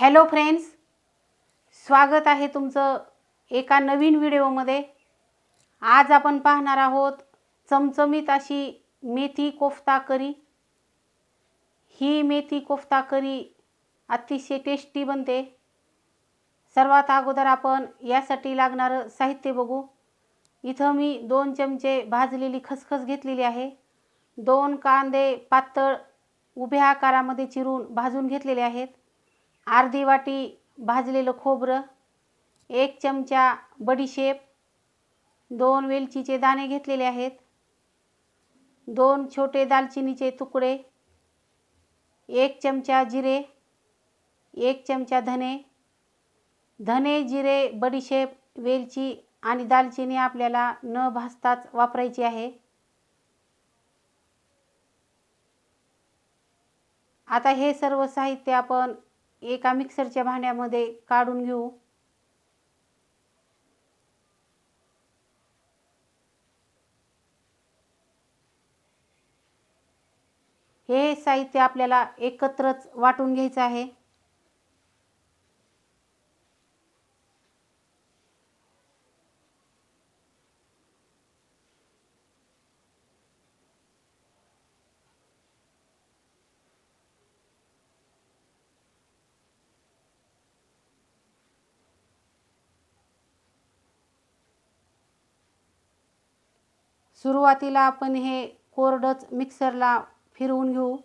Hello friends स्वागत आहे तुमचं एका नवीन व्हिडिओमध्ये. आज आपण पाहणार आहोत चमचमीत अशी मेथी कोफ्ता करी. ही मेथी कोफ्ता करी अतिशय टेस्टी बनते. सर्वात अगोदर आपण यासाठी लागणारं साहित्य बघू. इथं मी दोन चमचे भाजलेली खसखस घेतलेली आहे. दोन कांदे पातळ उभ्या आकारामध्ये चिरून भाजून घेतलेले आहेत. अर्धी वाटी भाजलेलं खोबरं एक चमचा बडीशेप दोन वेलचीचे दाणे घेतलेले आहेत दोन छोटे दालचिनीचे तुकडे एक चमचा जिरे एक चमचा धने. धने जिरे बडीशेप वेलची आणि दालचिनी आपल्याला न भाजताच वापरायची आहे. आता हे सर्व साहित्य आपण एका मिक्सरच्या भांड्यामध्ये काढून घेऊ. हे साहित्य आपल्याला एकत्रच वाटून घ्यायचं आहे. सुरुवातीला आपण हे कोरडंच मिक्सरला फिरवून घेऊ.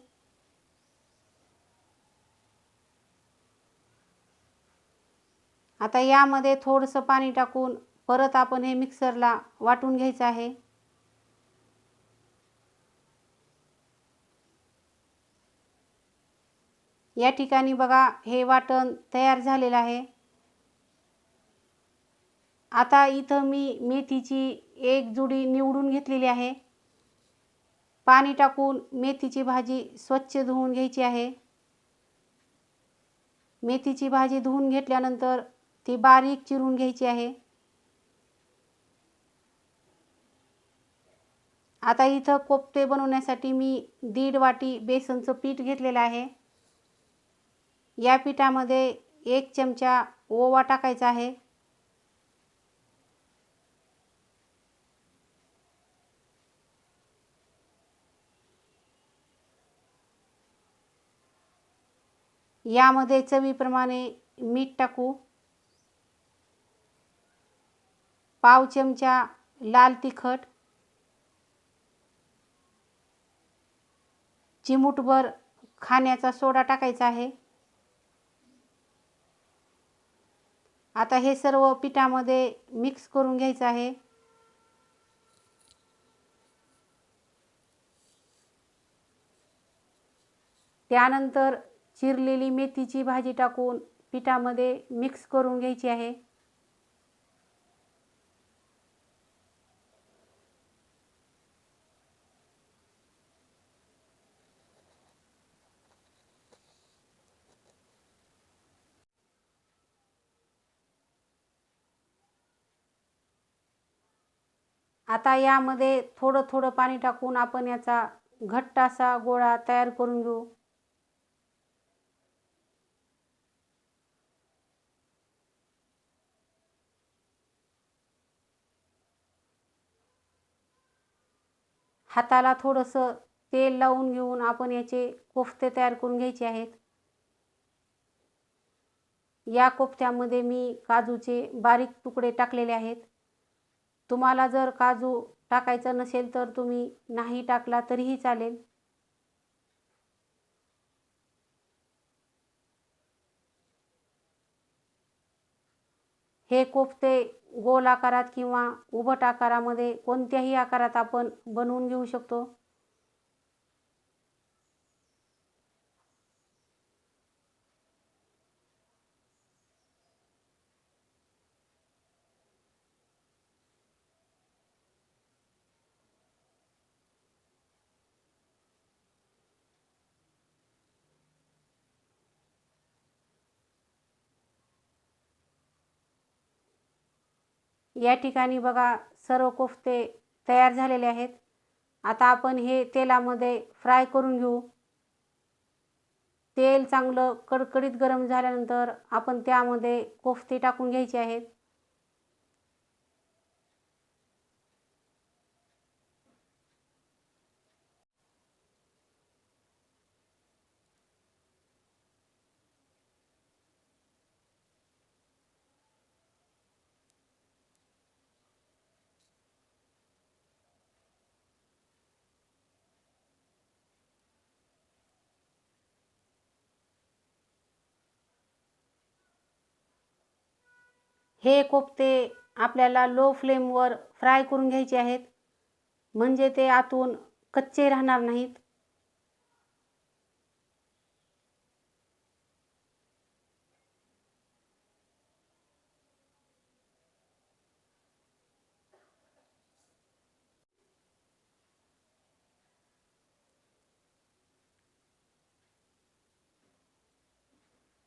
आता यामध्ये थोडंसं पाणी टाकून परत आपण हे मिक्सरला वाटून घ्यायचं आहे. या ठिकाणी बघा हे वाटण तयार झालेलं आहे. आता इथं मी मेथीची एक जुडी निवडून घेतलेली आहे. पाणी टाकून मेथीची भाजी स्वच्छ धुवून घ्यायची आहे. मेथीची भाजी धुवून घेतल्यानंतर ती बारीक चिरून घ्यायची आहे. आता इथं कोफ्ते बनवण्यासाठी मी दीड वाटी बेसनचं पीठ घेतलेलं आहे. या पिठामध्ये एक चमचा ओवा टाकायचा आहे. यामध्ये चवीप्रमाणे मीठ टाकू. पाव चमचा लाल तिखट. चिमूटभर खाण्याचा सोडा टाकायचा आहे. आता हे सर्व पिठामध्ये मिक्स करून घ्यायचं आहे. त्यानंतर चिरलेली मेथीची भाजी टाकून पिठामध्ये मिक्स करून घ्यायची आहे. आता यामध्ये थोडं थोडं पाणी टाकून आपण याचा घट्ट असा गोळा तयार करून घेऊ. हाताला थोडंसं तेल लावून घेऊन आपण याचे कोफ्ते तयार करून घ्यायचे आहेत. या कोफ्त्यामध्ये मी काजूचे बारीक तुकडे टाकलेले आहेत. तुम्हाला जर काजू टाकायचं नसेल तर तुम्ही नाही टाकला तरीही चालेल. हे कोफ्ते गोल आकारात किंवा उभट आकारामध्ये कोणत्याही आकारात आपण बनवून घेऊ शकतो. या ठिकाणी बघा सर्व कोफ्ते तयार झालेले आहेत. आता आपण हे तेलामध्ये फ्राय करून घेऊ. तेल चांगलं कडकडीत गरम झाल्यानंतर आपण त्यामध्ये कोफ्ते टाकून घ्यायचे आहेत. हे कोफ्ते आपल्याला लो फ्लेमवर फ्राय करून घ्यायचे आहेत. म्हणजे ते आतून कच्चे राहणार नाहीत.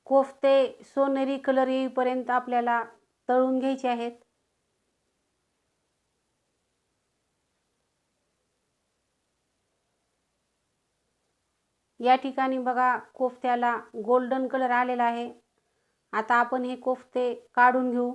कोफ्ते सोनेरी कलर येईपर्यंत आपल्याला तळून घ्यायचे आहेत. या ठिकाणी बघा कोफ्त्याला गोल्डन कलर आलेला आहे. आता आपण हे कोफ्ते काढून घेऊ.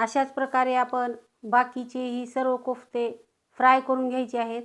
अशाच प्रकारे आपण बाकीचेही सर्व कोफ्ते फ्राय करून घ्यायचे आहेत.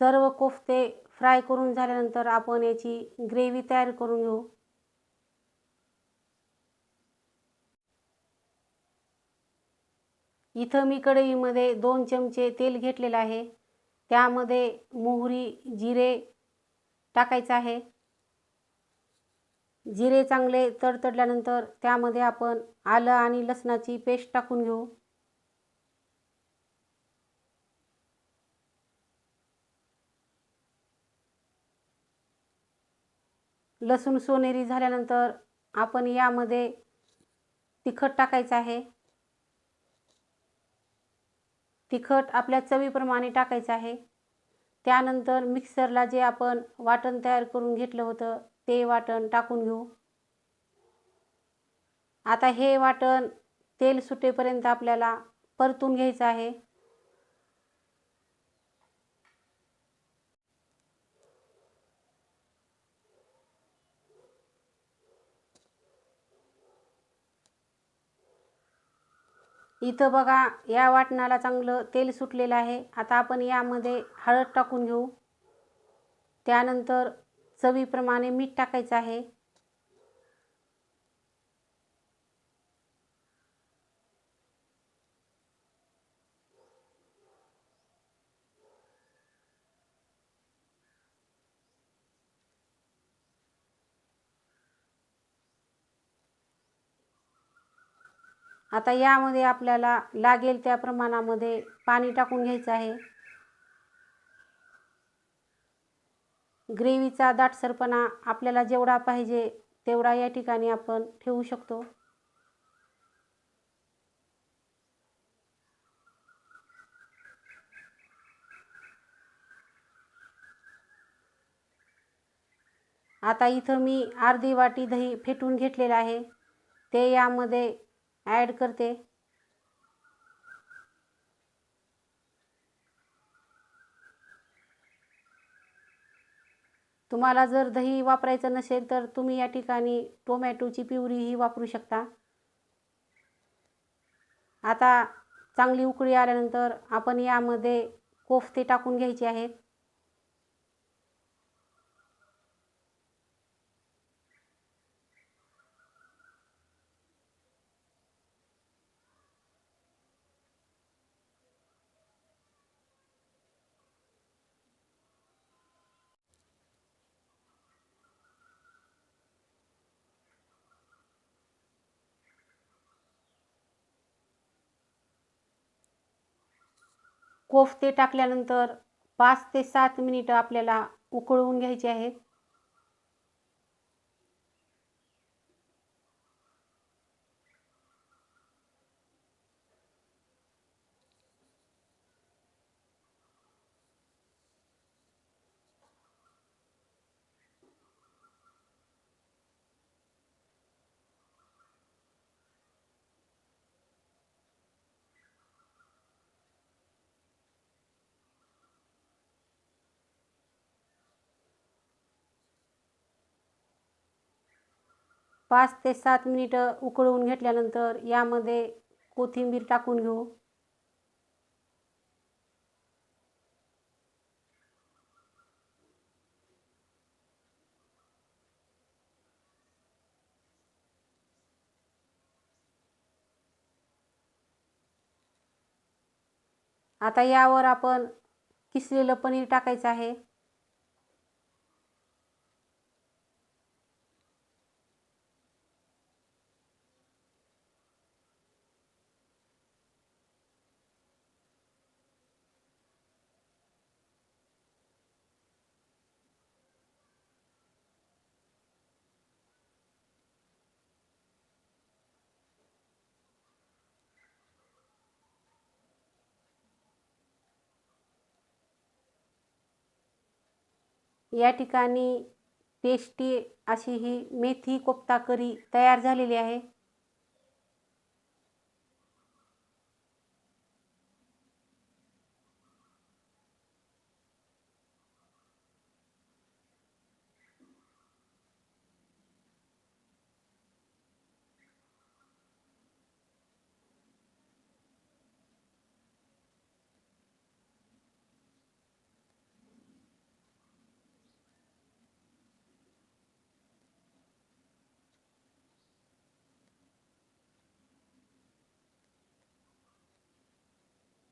सर्व कोफ्ते फ्राय करून झाल्यानंतर आपण याची ग्रेव्ही तयार करून घेऊ. इथं मी कढईमध्ये दोन चमचे तेल घेतलेलं आहे. त्यामध्ये मोहरी जिरे टाकायचं आहे. जिरे चांगले तडतडल्यानंतर त्यामध्ये आपण आलं आणि लसणाची पेस्ट टाकून घेऊ. लसूण सोनेरी झाल्यानंतर आपण यामध्ये तिखट टाकायचं आहे. तिखट आपल्या चवीप्रमाणे टाकायचं आहे. त्यानंतर मिक्सरला जे आपण वाटण तयार करून घेतलं होतं ते वाटण टाकून घेऊ. आता हे वाटण तेल सुटेपर्यंत आपल्याला परतून घ्यायचं आहे. इथं बघा या वाटणाला चांगलं तेल सुटलेलं आहे. आता आपण यामध्ये हळद टाकून घेऊ. त्यानंतर चवीप्रमाणे मीठ टाकायचं आहे. आता यामध्ये आपल्याला लागेल त्या प्रमाणामध्ये पाणी टाकून घ्यायचं आहे. ग्रेव्हीचा दाटसरपणा आपल्याला जेवढा पाहिजे तेवढा या ठिकाणी आपण ठेवू शकतो. आता इथं मी अर्धी वाटी दही फेटून घेतलेलं आहे. ते यामध्ये ॲड करते. तुम्हाला जर दही वापरायचं नसेल तर तुम्ही या ठिकाणी टोमॅटोची पिवरीही वापरू शकता. आता चांगली उकळी आल्यानंतर आपण यामध्ये कोफ्ते टाकून घ्यायचे आहेत. कोफते टाकल्यानंतर पाच ते सात मिनिटं आपल्याला उकळवून घ्यायचे आहेत. पाच ते सात मिनिटं उकळवून घेतल्यानंतर यामध्ये कोथिंबीर टाकून घेऊ. आता यावर आपण किसलेलं पनीर टाकायचं आहे. या ठिकाणी टेस्टी अशी ही मेथी कोफ्ता करी तयार झालेली आहे.